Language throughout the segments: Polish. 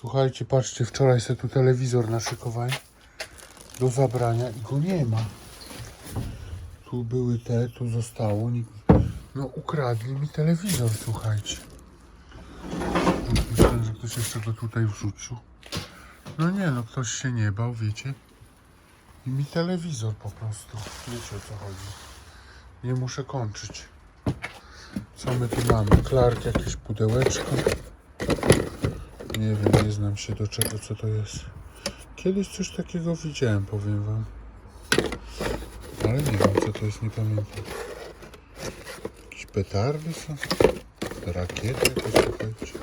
Słuchajcie, patrzcie, wczoraj sobie tu telewizor naszykowałem do zabrania i go nie ma. Tu były te, tu zostało. No ukradli mi telewizor, słuchajcie. Myślałem, że ktoś jeszcze go tutaj wrzucił. No nie, no ktoś się nie bał, wiecie. I mi telewizor po prostu. Wiecie o co chodzi. Nie muszę kończyć. Co my tu mamy? Clark, jakieś pudełeczko. Nie wiem, nie znam się do czego, co to jest. Kiedyś coś takiego widziałem, powiem wam. Ale nie wiem, co to jest, nie pamiętam. Jakieś petardy są? Rakiety jakieś, słuchajcie.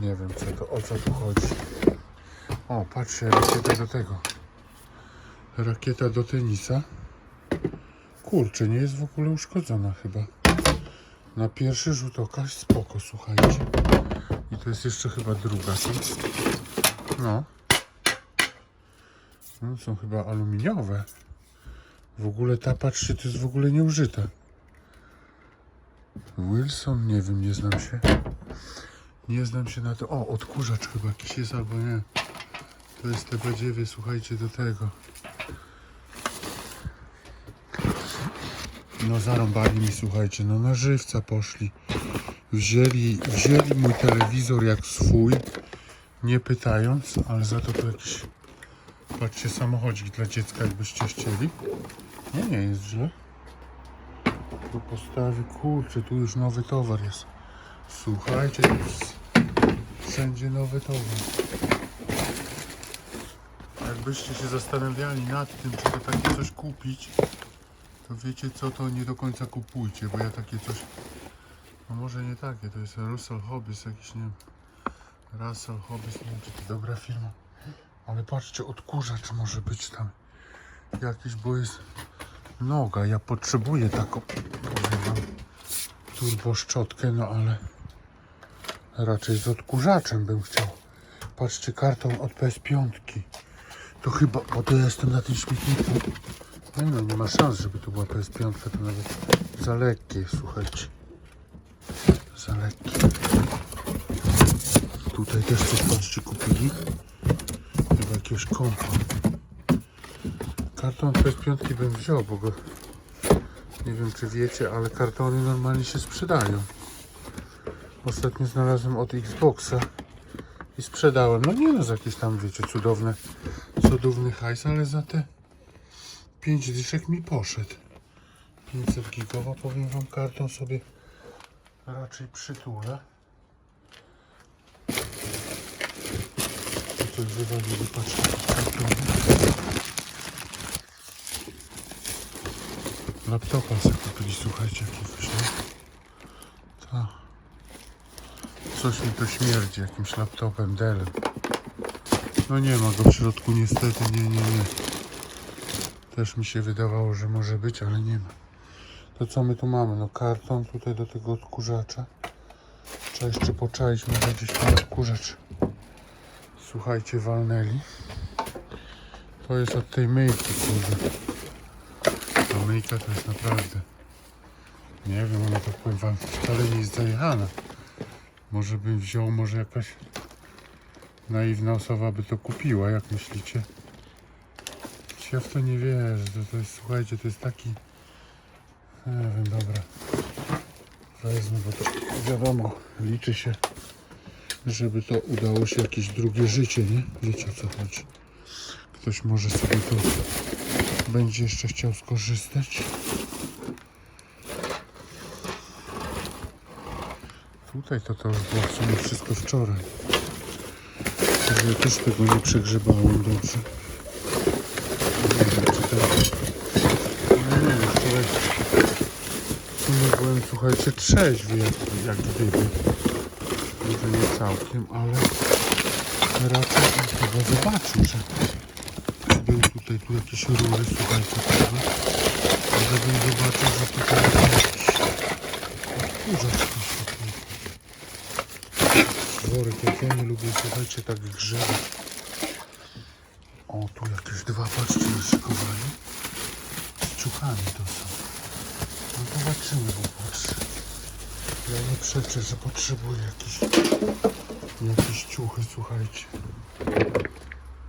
Nie wiem, co to, o co tu chodzi. O, patrzcie, rakieta do tego. Rakieta do tenisa. Kurczę, nie jest w ogóle uszkodzona chyba. Na pierwszy rzut oka spoko, słuchajcie. I to jest jeszcze chyba druga. No. No są chyba aluminiowe. W ogóle ta, patrzcie, to jest w ogóle nieużyte. Wilson, nie wiem, nie znam się. Nie znam się na to. O, odkurzacz chyba jakiś jest albo nie. To jest te badziewie, słuchajcie, do tego. No zarąbali mi, słuchajcie, no na żywca poszli. Wzięli, wzięli mój telewizor jak swój, nie pytając, ale za to tu jakiś, patrzcie, samochodzik dla dziecka, jakbyście chcieli. Nie, nie jest źle. Tu postawię, kurczę, tu już nowy towar jest. Słuchajcie, wszędzie nowy towar. Jakbyście się zastanawiali nad tym, czy to takie coś kupić, to wiecie co, to nie do końca kupujcie, bo ja takie coś, no może nie takie, to jest Russell Hobbs, jakiś, nie wiem, Russell Hobbs, nie wiem, czy to dobra firma, ale patrzcie, odkurzacz może być tam jakiś, bo jest noga, ja potrzebuję taką, powiem wam, turbo szczotkę, no ale raczej z odkurzaczem bym chciał. Patrzcie, karton od PS5. To chyba, bo to ja jestem na tym śmietniku. Nie no, nie ma szans, żeby to była PS5, to nawet za lekkie, słuchajcie. Za lekkie. Tutaj też coś, patrzcie, kupili. Chyba jakiegoś kompa. Karton PS5 bym wziął, bo go... Nie wiem, czy wiecie, ale kartony normalnie się sprzedają. Ostatnio znalazłem od Xboxa i sprzedałem. No nie no, za jakieś tam, wiecie, cudowne, cudowny hajs, ale za te 5 dyszek mi poszedł. 500 gigowa, powiem wam, kartą sobie raczej przytulę. Tu coś wywalili, kartony. Laptopa sobie kupili, słuchajcie, jakiegoś, nie? Tak. Coś mi to śmierdzi jakimś laptopem Dellem. No nie ma go w środku niestety, nie, nie, nie. Też mi się wydawało, że może być, ale nie ma. To co my tu mamy? No karton tutaj do tego odkurzacza. Trzeba jeszcze poczaić, może gdzieś tam odkurzacz. Słuchajcie, walnęli. To jest od tej myjki, kurde. Ta myjka to jest naprawdę... Nie wiem, ona tak powiem wam wcale nie jest zajechana. Może bym wziął, może jakaś naiwna osoba by to kupiła, jak myślicie? Ja w to nie wierzę, to, jest, słuchajcie, to jest taki... Nie wiem, dobra. Wezmę, bo to wiadomo, liczy się, żeby to udało się jakieś drugie życie, nie? Wiecie o co chodzi. Ktoś może sobie to będzie jeszcze chciał skorzystać. Tutaj to to było w sumie wszystko wczoraj. Ja też tego nie przegrzebałem dobrze. Nie wiem, czy teraz... No nie wiem, wczoraj w sumie byłem, słuchajcie, trzeźwy jak, jak gdyby. Może nie całkiem, ale raczej chyba zobaczył, że był tutaj, tu jakieś rury, słuchajcie, chyba. Żebym zobaczył, że tutaj jakiś odkurzacz jakiś Worek, jak ja nie lubię, słuchajcie, tak grzebać. O, tu jakieś dwa, patrzcie, naszykowali. Z ciuchami to są. No zobaczymy, bo patrzę. Ja nie przeczę, że potrzebuję jakiś, jakiś słuchajcie.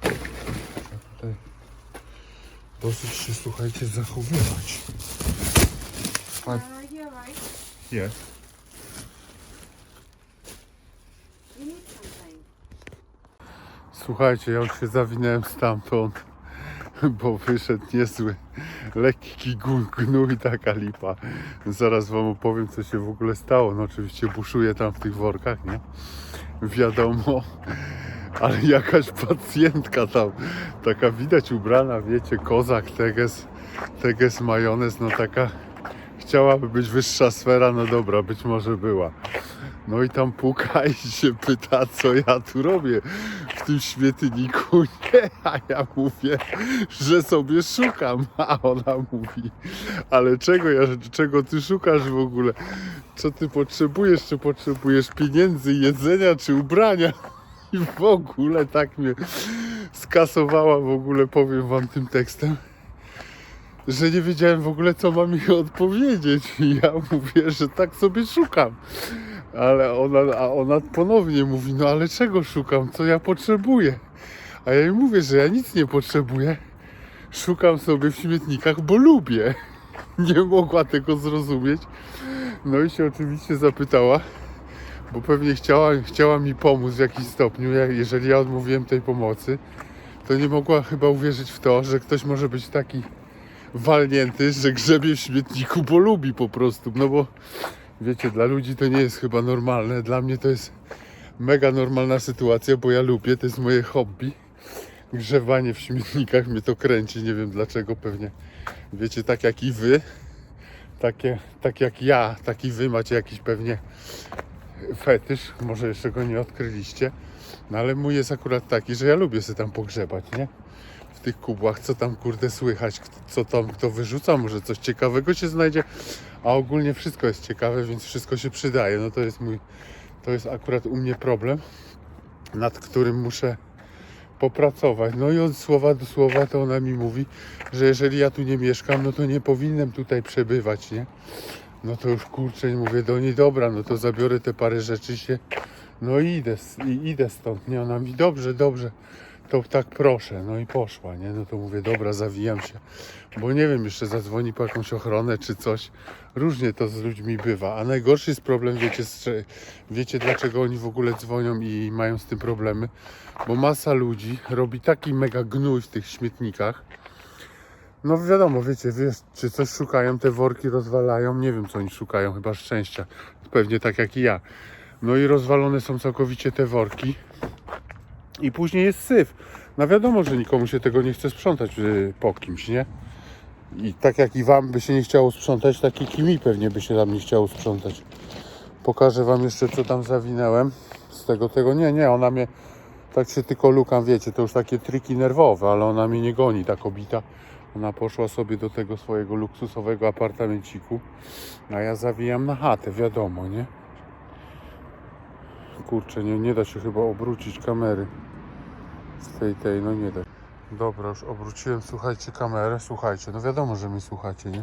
Trzeba tutaj dosyć się, słuchajcie, zachowywać. You need something. Słuchajcie, ja już się zawinąłem stamtąd, bo wyszedł niezły, lekki gnój, taka lipa. Zaraz wam opowiem, co się w ogóle stało. No oczywiście buszuję tam w tych workach, nie? Wiadomo, ale jakaś pacjentka tam, taka widać ubrana, wiecie, kozak, teges, teges majonez, no taka chciałaby być wyższa sfera, no dobra, być może była. No i tam puka i się pyta, co ja tu robię w tym śmietniku. Nie, a ja mówię, że sobie szukam. A ona mówi, ale czego, ja, czego ty szukasz w ogóle? Co ty potrzebujesz? Czy potrzebujesz pieniędzy, jedzenia, czy ubrania? I w ogóle tak mnie skasowała w ogóle, powiem wam tym tekstem że nie wiedziałem w ogóle, co mam jej odpowiedzieć. I ja mówię, że tak sobie szukam. Ale ona, a ona ponownie mówi, no ale czego szukam, co ja potrzebuję? A ja jej mówię, że ja nic nie potrzebuję. Szukam sobie w śmietnikach, bo lubię. Nie mogła tego zrozumieć. No i się oczywiście zapytała, bo pewnie chciała, chciała mi pomóc w jakimś stopniu. Jeżeli ja odmówiłem tej pomocy, to nie mogła chyba uwierzyć w to, że ktoś może być taki walnięty, że grzebie w śmietniku, bo lubi po prostu. No bo wiecie, dla ludzi to nie jest chyba normalne. Dla mnie to jest mega normalna sytuacja, bo ja lubię, to jest moje hobby. Grzewanie w śmietnikach mnie to kręci, nie wiem dlaczego, pewnie wiecie, tak jak i wy, takie, tak jak ja, tak i wy macie jakiś pewnie fetysz, może jeszcze go nie odkryliście, no ale mój jest akurat taki, że ja lubię sobie tam pogrzebać, nie? w tych kubłach, co tam kurde słychać, co tam kto wyrzuca, może coś ciekawego się znajdzie, a ogólnie wszystko jest ciekawe, więc wszystko się przydaje. No to jest mój, to jest akurat u mnie problem, nad którym muszę popracować. No i od słowa do słowa to ona mi mówi, że jeżeli ja tu nie mieszkam, no to nie powinienem tutaj przebywać, nie? No to już kurczę, mówię do niej, dobra, no to zabiorę te parę rzeczy się, no i idę, i idę stąd, nie? Ona mi, dobrze, dobrze, to tak proszę, no i poszła, nie? No to mówię, dobra, zawijam się, bo nie wiem, jeszcze zadzwoni po jakąś ochronę czy coś. Różnie to z ludźmi bywa, a najgorszy jest problem, wiecie, wiecie dlaczego oni w ogóle dzwonią i mają z tym problemy? Bo masa ludzi robi taki mega gnój w tych śmietnikach. No wiadomo, wiecie, wiesz, czy coś szukają, te worki rozwalają, nie wiem co oni szukają, chyba szczęścia, pewnie tak jak i ja. No i rozwalone są całkowicie te worki i później jest syf. No wiadomo, że nikomu się tego nie chce sprzątać y, po kimś, nie? I tak jak i wam by się nie chciało sprzątać, tak i kimi pewnie by się tam nie chciało sprzątać. Pokażę wam jeszcze co tam zawinęłem. Z tego tego nie, nie, ona mnie tak się tylko lukam, wiecie, to już takie triki nerwowe, ale ona mnie nie goni, ta kobita. Ona poszła sobie do tego swojego luksusowego apartamenciku, a ja zawijam na chatę, wiadomo, nie? Kurczę, nie, nie da się chyba obrócić kamery z tej, tej, no nie da. Dobra, już obróciłem, słuchajcie, kamerę, słuchajcie, no wiadomo, że mnie słuchacie, nie?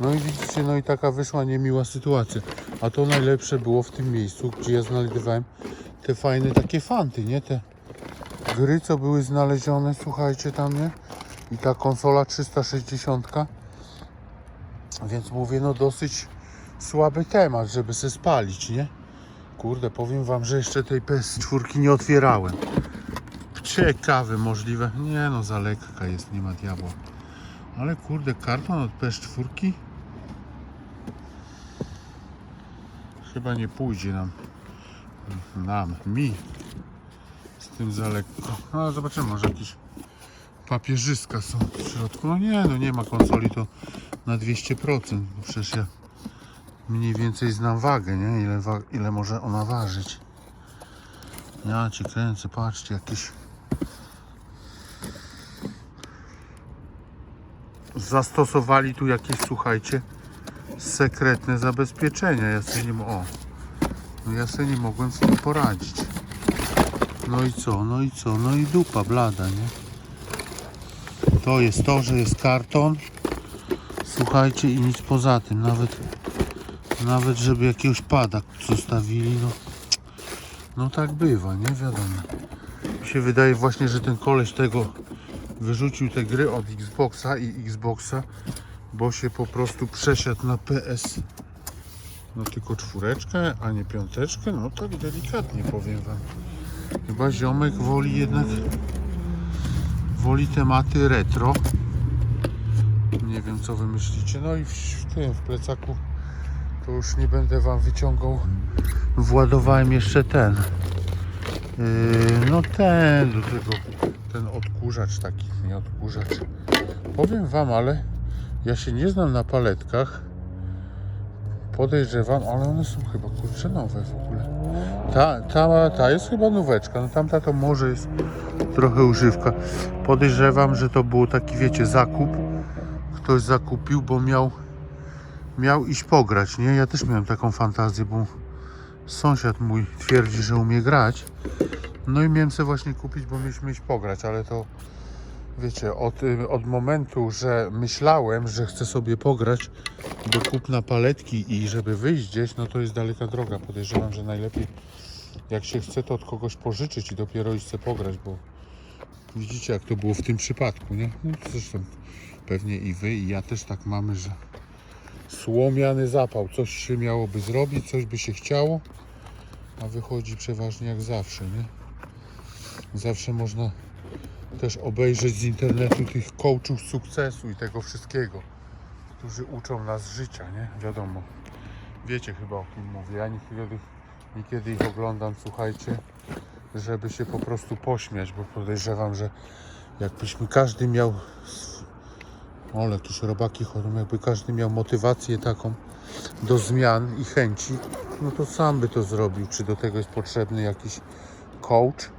No i widzicie, no i taka wyszła niemiła sytuacja. A to najlepsze było w tym miejscu, gdzie ja znajdowałem te fajne takie fanty, nie? Te gry, co były znalezione, słuchajcie, tam, nie? I ta konsola 360. Więc mówię, no dosyć słaby temat, żeby se spalić, nie? Kurde, powiem wam, że jeszcze tej PS4 nie otwierałem. Ciekawe, możliwe. Nie no, za lekka jest, nie ma diabła. Ale kurde, karton od PS4 chyba nie pójdzie nam. Nam, mi. Z tym za lekko. No zobaczymy, może jakieś papierzyska są w środku. No nie, no nie ma konsoli to na 200%. Bo przecież ja mniej więcej znam wagę, nie? Ile, wa- ile może ona ważyć. Ja cię kręcę, patrzcie, jakieś zastosowali tu jakieś, słuchajcie, sekretne zabezpieczenia. Ja sobie nie o, no ja sobie nie mogłem z tym poradzić. No i co, no i co, no i dupa blada, nie? To jest to, że jest karton. Słuchajcie i nic poza tym, nawet nawet żeby jakiegoś pada zostawili, no no tak bywa, nie wiadomo. Mi się wydaje właśnie, że ten koleś tego wyrzucił te gry od Xboxa i Xboxa, bo się po prostu przesiadł na PS. No tylko czwóreczkę, a nie piąteczkę, no tak delikatnie powiem wam. Chyba ziomek woli jednak woli tematy retro. Nie wiem co wy myślicie. No i w, w w plecaku to już nie będę wam wyciągał. Władowałem jeszcze ten. Yy, no ten do tego ten odkurzacz taki, nie odkurzacz. Powiem wam, ale ja się nie znam na paletkach. Podejrzewam, ale one są chyba kurczę nowe w ogóle. Ta, ta, ta jest chyba nóweczka, no tamta to może jest trochę używka. Podejrzewam, że to było taki, wiecie, zakup. Ktoś zakupił, bo miał, miał iść pograć, nie? Ja też miałem taką fantazję, bo sąsiad mój twierdzi, że umie grać. No i sobie właśnie kupić, bo mieliśmy iść pograć, ale to wiecie, od, y, od momentu, że myślałem, że chcę sobie pograć do kupna paletki i żeby wyjść gdzieś, no to jest daleka droga. Podejrzewam, że najlepiej jak się chce, to od kogoś pożyczyć i dopiero iść sobie pograć, bo widzicie, jak to było w tym przypadku, nie? No zresztą pewnie i wy, i ja też tak mamy, że słomiany zapał. Coś się miałoby zrobić, coś by się chciało, a wychodzi przeważnie jak zawsze, nie? Zawsze można też obejrzeć z internetu tych coachów sukcesu i tego wszystkiego, którzy uczą nas życia, nie? Wiadomo. Wiecie chyba o kim mówię. Ja niekiedy, niekiedy ich oglądam, słuchajcie, żeby się po prostu pośmiać, bo podejrzewam, że jakbyśmy każdy miał ale tuż robaki chodzą, jakby każdy miał motywację taką do zmian i chęci, no to sam by to zrobił. Czy do tego jest potrzebny jakiś coach?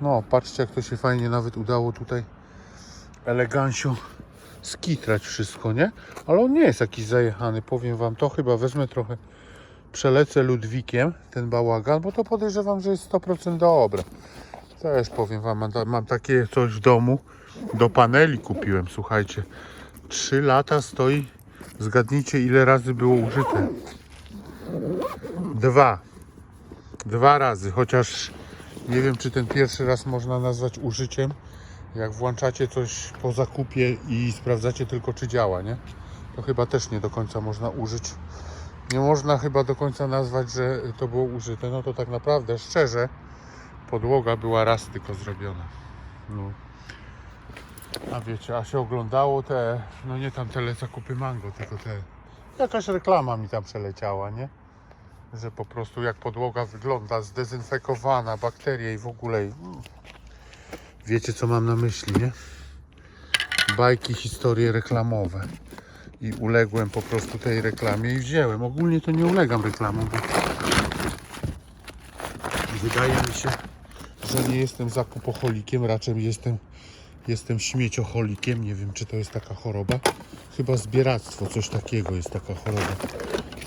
No, patrzcie jak to się fajnie nawet udało tutaj elegancjo skitrać wszystko, nie? Ale on nie jest jakiś zajechany, powiem wam to. Chyba wezmę trochę, przelecę Ludwikiem ten bałagan, bo to podejrzewam, że jest 100% dobre. Też powiem wam, mam, mam takie coś w domu, do paneli kupiłem, słuchajcie. 3 lata stoi, zgadnijcie ile razy było użyte. Dwa. Dwa razy, chociaż nie wiem, czy ten pierwszy raz można nazwać użyciem. Jak włączacie coś po zakupie i sprawdzacie tylko, czy działa, nie? To chyba też nie do końca można użyć. Nie można chyba do końca nazwać, że to było użyte. No to tak naprawdę, szczerze, podłoga była raz tylko zrobiona. No. A wiecie, a się oglądało te, no nie tam tele zakupy mango, tylko te. Jakaś reklama mi tam przeleciała, nie? Że po prostu jak podłoga wygląda zdezynfekowana, bakterie i w ogóle. mm. Wiecie co mam na myśli, nie? Bajki, historie reklamowe. I uległem po prostu tej reklamie i wziąłem. Ogólnie to nie ulegam reklamom, bo wydaje mi się, że nie jestem zakupocholikiem, raczej jestem, jestem śmieciocholikiem. Nie wiem, czy to jest taka choroba. Chyba zbieractwo, coś takiego jest taka choroba.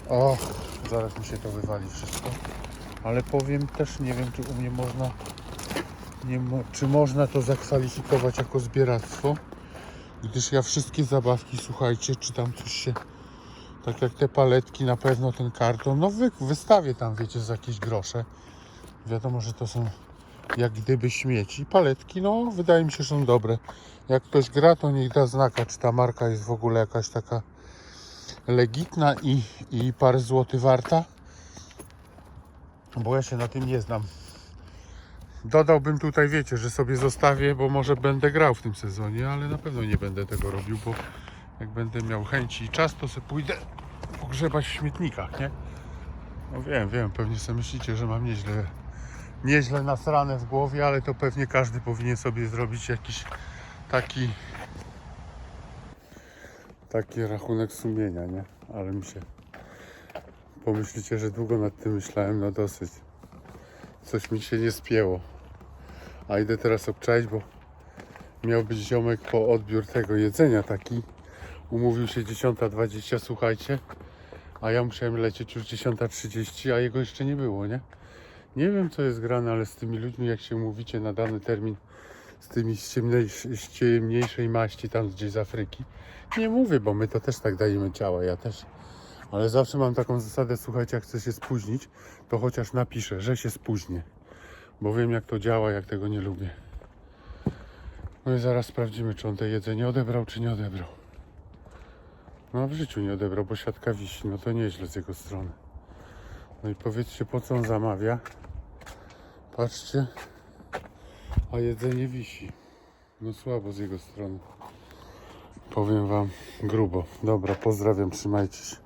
O, zaraz mi się to wywali wszystko. Ale powiem też, nie wiem czy u mnie można, mo, czy można to zakwalifikować jako zbieractwo, gdyż ja wszystkie zabawki, słuchajcie, czy tam coś się, tak jak te paletki, na pewno ten karton, no wy, wystawię tam, wiecie, za jakieś grosze. Wiadomo, że to są jak gdyby śmieci. Paletki, no wydaje mi się, że są dobre. Jak ktoś gra, to niech da znaka, czy ta marka jest w ogóle jakaś taka legitna i, i parę złotych warta. Bo ja się na tym nie znam. Dodałbym tutaj, wiecie, że sobie zostawię, bo może będę grał w tym sezonie, ale na pewno nie będę tego robił, bo jak będę miał chęci i czas, to sobie pójdę pogrzebać w śmietnikach, nie? No wiem, wiem, pewnie sobie myślicie, że mam nieźle, nieźle nasrane w głowie, ale to pewnie każdy powinien sobie zrobić jakiś taki taki rachunek sumienia, nie? Ale mi się pomyślicie, że długo nad tym myślałem, no dosyć. Coś mi się nie spięło. A idę teraz obczaić, bo miał być ziomek po odbiór tego jedzenia taki. Umówił się 10.20, słuchajcie. A ja musiałem lecieć już 10.30, a jego jeszcze nie było, nie? Nie wiem co jest grane, ale z tymi ludźmi jak się umówicie na dany termin z tymi z ciemnej, z ciemniejszej maści tam gdzieś z Afryki. Nie mówię, bo my to też tak dajemy ciała, ja też. Ale zawsze mam taką zasadę, słuchajcie, jak chcę się spóźnić, to chociaż napiszę, że się spóźnię. Bo wiem jak to działa, jak tego nie lubię. No i zaraz sprawdzimy, czy on to jedzenie odebrał, czy nie odebrał. No w życiu nie odebrał, bo siatka wisi. No to nieźle z jego strony. No i powiedzcie, po co on zamawia. Patrzcie. A jedzenie wisi. No słabo z jego strony. Powiem wam grubo. Dobra, pozdrawiam, trzymajcie się.